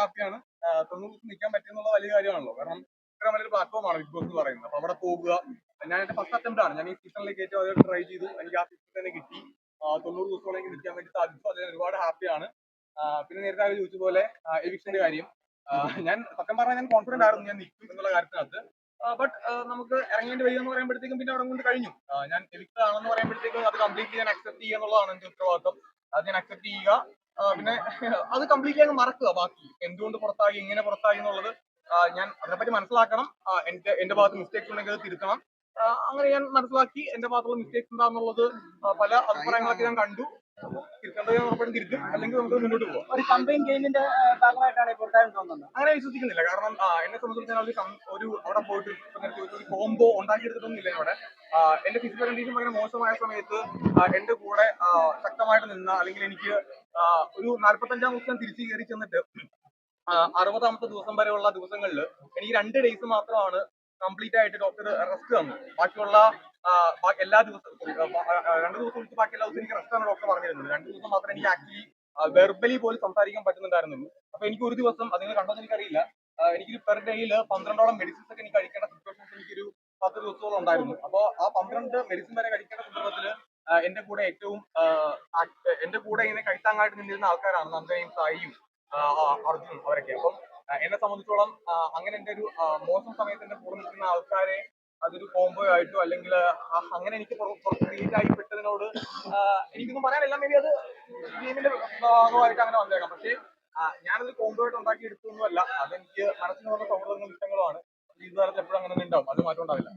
ഹാപ്പിയാണ്. തൊണ്ണൂറ് ദിവസം നിൽക്കാൻ പറ്റുന്നുള്ള വലിയ കാര്യമാണല്ലോ. കാരണം ഇത്ര വലിയൊരു പ്ലാറ്റ്ഫോമാണ് ബിഗ് ബോസ് എന്ന് പറയുന്നത്. അപ്പൊ അവിടെ പോകുക. ഞാൻ എന്റെ ഫസ്റ്റ് അറ്റംപ്റ്റ് ആണ്. ഞാൻ ഈ സീസണിലേക്ക് ഏറ്റവും അതായത് ട്രൈ ചെയ്തു. എനിക്ക് ആ സീസൺ തന്നെ കിട്ടി. തൊണ്ണൂറ് തൊണ്ണൂറ് ദിവസത്തോളം നിൽക്കാൻ വേണ്ടി സാധിച്ചു. അതിന് ഒരുപാട് ഹാപ്പിയാണ് പിന്നെ നേരത്തെ അവർ ചോദിച്ച പോലെ എവിക്ഷന്റെ കാര്യം. ഞാൻ സത്യം പറഞ്ഞാൽ ഞാൻ കോൺഫിഡന്റ് ആയിരുന്നു. ഞാൻ നിൽക്കും എന്നുള്ള കാര്യത്തിനകത്ത്. ബട്ട് നമുക്ക് ഇറങ്ങേണ്ടി വരിക എന്ന് പറയുമ്പോഴത്തേക്കും പിന്നെ അവിടെ കൊണ്ട് കഴിഞ്ഞു. ഞാൻ എവിക്ട് ആണെന്ന് പറയുമ്പോഴത്തേക്കും അത് കംപ്ലീറ്റ് ഞാൻ അക്സെപ്റ്റ് ചെയ്യുക എന്നുള്ളതാണ് എന്റെ ഉത്തരവാദിത്വം. അത് ഞാൻ അക്സെപ്റ്റ് ചെയ്യുക. പിന്നെ അത് കംപ്ലീറ്റ്ലി അങ്ങ് മറക്കുക ബാക്കി. എന്തുകൊണ്ട് പുറത്താകി എങ്ങനെ പുറത്താകി എന്നുള്ളത് ഞാൻ അതിനെപ്പറ്റി മനസ്സിലാക്കണം. എന്റെ എന്റെ ഭാഗത്ത് മിസ്റ്റേക്സ് ഉണ്ടെങ്കിൽ അത് തിരുത്തണം. അങ്ങനെ ഞാൻ മനസ്സിലാക്കി എന്റെ ഭാഗത്തുള്ള മിസ്റ്റേക്സ് എന്താണെന്നുള്ളത് പല അഭിപ്രായങ്ങളൊക്കെ ഞാൻ കണ്ടു. അല്ലെങ്കിൽ നമുക്ക് മുന്നോട്ട് പോകാം ഒരു ഗെയിമിന്റെ ഭാഗമായിട്ടാണ് തോന്നുന്നത്. അങ്ങനെ വിശ്വസിക്കുന്നില്ല. കാരണം എന്നെ സംബന്ധിച്ചിടത്തോളം ഒരു അവിടെ പോയിട്ട് ഒരു കോംബോ ഉണ്ടാക്കിയെടുത്തിട്ടൊന്നുമില്ല അവിടെ. എന്റെ ഫിസിക്കൽ കണ്ടീഷൻ ഭയങ്കര മോശമായ സമയത്ത് എന്റെ കൂടെ ശക്തമായിട്ട് നിന്ന അല്ലെങ്കിൽ എനിക്ക് ഒരു നാല്പത്തഞ്ചാം ദിവസം തിരിച്ചു കയറി ചെന്നിട്ട് അറുപതാമത്തെ ദിവസം വരെയുള്ള ദിവസങ്ങളിൽ എനിക്ക് രണ്ട് ഡേയ്സ് മാത്രമാണ് കംപ്ലീറ്റ് ആയിട്ട് ഡോക്ടർ റെസ്റ്റ് തന്നു ബാക്കിയുള്ള എല്ലാ ദിവസവും രണ്ടു ദിവസം വിളിച്ച് ബാക്കി എല്ലാ ദിവസവും എനിക്ക് റെസ്റ്റ് ആണ് ഡോക്ടർ പറഞ്ഞിരുന്നത്. രണ്ട് ദിവസം മാത്രമേ എനിക്ക് ആക്ച്വലി വെർബലി പോലും സംസാരിക്കാൻ പറ്റുന്നുണ്ടായിരുന്നുള്ളൂ. അപ്പൊ എനിക്ക് ഒരു ദിവസം അത് നിങ്ങൾ കണ്ടോന്ന് എനിക്കറിയില്ല എനിക്ക് പെർ ഡേയിൽ പന്ത്രണ്ടോളം മെഡിസിൻസ് ഒക്കെ എനിക്ക് കഴിക്കേണ്ട സിറ്റുവേഷൻസ് എനിക്കൊരു പത്ത് ദിവസത്തോളം ഉണ്ടായിരുന്നു. അപ്പോൾ ആ പന്ത്രണ്ട് മെഡിസിൻ വരെ കഴിക്കേണ്ട സന്ദർഭത്തിൽ എന്റെ കൂടെ ഏറ്റവും എന്റെ കൂടെ ഇങ്ങനെ കൈത്താങ്ങായിട്ട് നിന്നിരുന്ന ആൾക്കാരാണ് നന്ദയും സായിയും അർജുനും അവരൊക്കെ. അപ്പം എന്നെ സംബന്ധിച്ചോളം അങ്ങനെ എന്റെ ഒരു മോശം സമയത്ത് എന്റെ കൂടെ നിൽക്കുന്ന ആൾക്കാരെ അതൊരു കോംബോ ആയിട്ടോ അല്ലെങ്കിൽ അങ്ങനെ എനിക്ക് ആയി പെട്ടതിനോട് എനിക്കൊന്നും പറയാനില്ല. മേ ബി അത് ഗെയിമിന്റെ ഭാഗമായിട്ട് അങ്ങനെ വന്നേക്കാം. പക്ഷേ ഞാനത് കോംബോ ആയിട്ട് ഉണ്ടാക്കി എടുത്തൊന്നുമല്ല അതെനിക്ക് മനസ്സിന് വന്ന സൗഹൃദങ്ങളും ഇഷ്ടങ്ങളുമാണ്. ജീവിതകാലത്ത് എപ്പോഴും അങ്ങനെ ഉണ്ടാവും. അത് മാറ്റം ഉണ്ടാവില്ല.